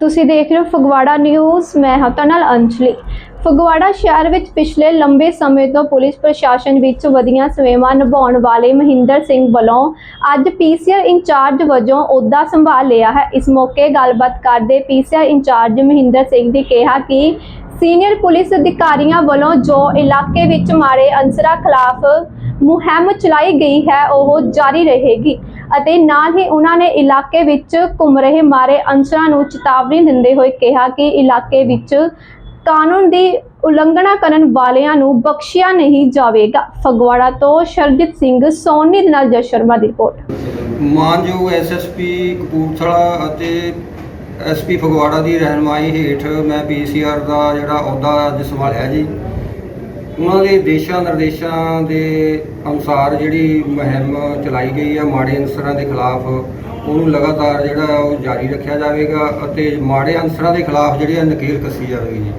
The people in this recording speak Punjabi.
ਤੁਸੀਂ ਦੇਖ ਰਹੇ ਹੋ ਫਗਵਾੜਾ ਨਿਊਜ਼, ਮੈਂ ਹਾਂ ਤੁਹਾਡੇ ਨਾਲ ਅੰਜਲੀ। ਫਗਵਾੜਾ ਸ਼ਹਿਰ ਵਿੱਚ ਪਿਛਲੇ ਲੰਬੇ ਸਮੇਂ ਤੋਂ ਪੁਲਿਸ ਪ੍ਰਸ਼ਾਸਨ ਵਿੱਚ ਵਧੀਆਂ ਸੇਵਾਵਾਂ ਨਿਭਾਉਣ ਵਾਲੇ ਮਹਿੰਦਰ ਸਿੰਘ ਵੱਲੋਂ ਅੱਜ ਪੀਸੀਆਰ ਇੰਚਾਰਜ ਵਜੋਂ ਅਹੁਦਾ ਸੰਭਾਲ ਲਿਆ ਹੈ। ਇਸ ਮੌਕੇ ਗੱਲਬਾਤ ਕਰਦੇ ਪੀਸੀਆਰ ਇੰਚਾਰਜ ਮਹਿੰਦਰ ਸਿੰਘ ਨੇ ਕਿਹਾ ਕਿ ਸੀਨੀਅਰ ਪੁਲਿਸ ਅਧਿਕਾਰੀਆਂ ਵੱਲੋਂ ਜੋ ਇਲਾਕੇ ਵਿੱਚ ਮਾਰੇ ਅਨਸਰਾਂ ਖਿਲਾਫ ਮੁਹਿੰਮ ਚਲਾਈ ਗਈ ਹੈ, ਉਹ ਜਾਰੀ ਰਹੇਗੀ। ਅਤੇ ਨਾਲ ਹੀ ਉਹਨਾਂ ਨੇ ਇਲਾਕੇ ਵਿੱਚ ਘੁੰਮ ਰਹੇ ਮਾਰੇ ਅਨਸਰਾਂ ਨੂੰ ਚੇਤਾਵਨੀ ਦਿੰਦੇ ਹੋਏ ਕਿਹਾ ਕਿ ਇਲਾਕੇ ਵਿੱਚ ਕਾਨੂੰਨ ਦੀ ਉਲੰਘਣਾ ਕਰਨ ਵਾਲਿਆਂ ਨੂੰ ਬਖਸ਼ਿਆ ਨਹੀਂ ਜਾਵੇਗਾ। ਫਗਵਾੜਾ ਤੋਂ ਸ਼ਰਜੀਤ ਸਿੰਘ, ਸੋਨੀ ਦੇ ਨਾਲ ਜਸ਼ਨ ਸ਼ਰਮਾ ਦੀ ਰਿਪੋਰਟ। ਮਾਨਯੋਗ ਐਸਐਸਪੀ ਕਪੂਰਥਲਾ ਅਤੇ ਐਸਪੀ ਫਗਵਾੜਾ ਦੀ ਰਹਿਨਮਾਈ ਹੇਠ ਮੈਂ ਪੀਸੀਆਰ ਦਾ ਜਿਹੜਾ ਅਹੁਦਾ ਅੱਜ ਸੰਭਾਲਿਆ ਜੀ। ਉਹਨਾਂ ਦੇ ਦੇਸ਼ਾਂ ਨਿਰਦੇਸ਼ਾਂ ਦੇ ਅਨੁਸਾਰ ਜਿਹੜੀ ਮੁਹਿੰਮ ਚਲਾਈ ਗਈ ਹੈ ਮਾੜੇ ਅਨਸਰਾਂ ਦੇ ਖਿਲਾਫ, ਉਹਨੂੰ ਲਗਾਤਾਰ ਜਿਹੜਾ ਉਹ ਜਾਰੀ ਰੱਖਿਆ ਜਾਵੇਗਾ ਅਤੇ ਮਾੜੇ ਅਨਸਰਾਂ ਦੇ ਖਿਲਾਫ ਜਿਹੜੀ ਹੈ ਨਕੇਲ ਕੱਸੀ ਜਾਵੇਗੀ ਜੀ।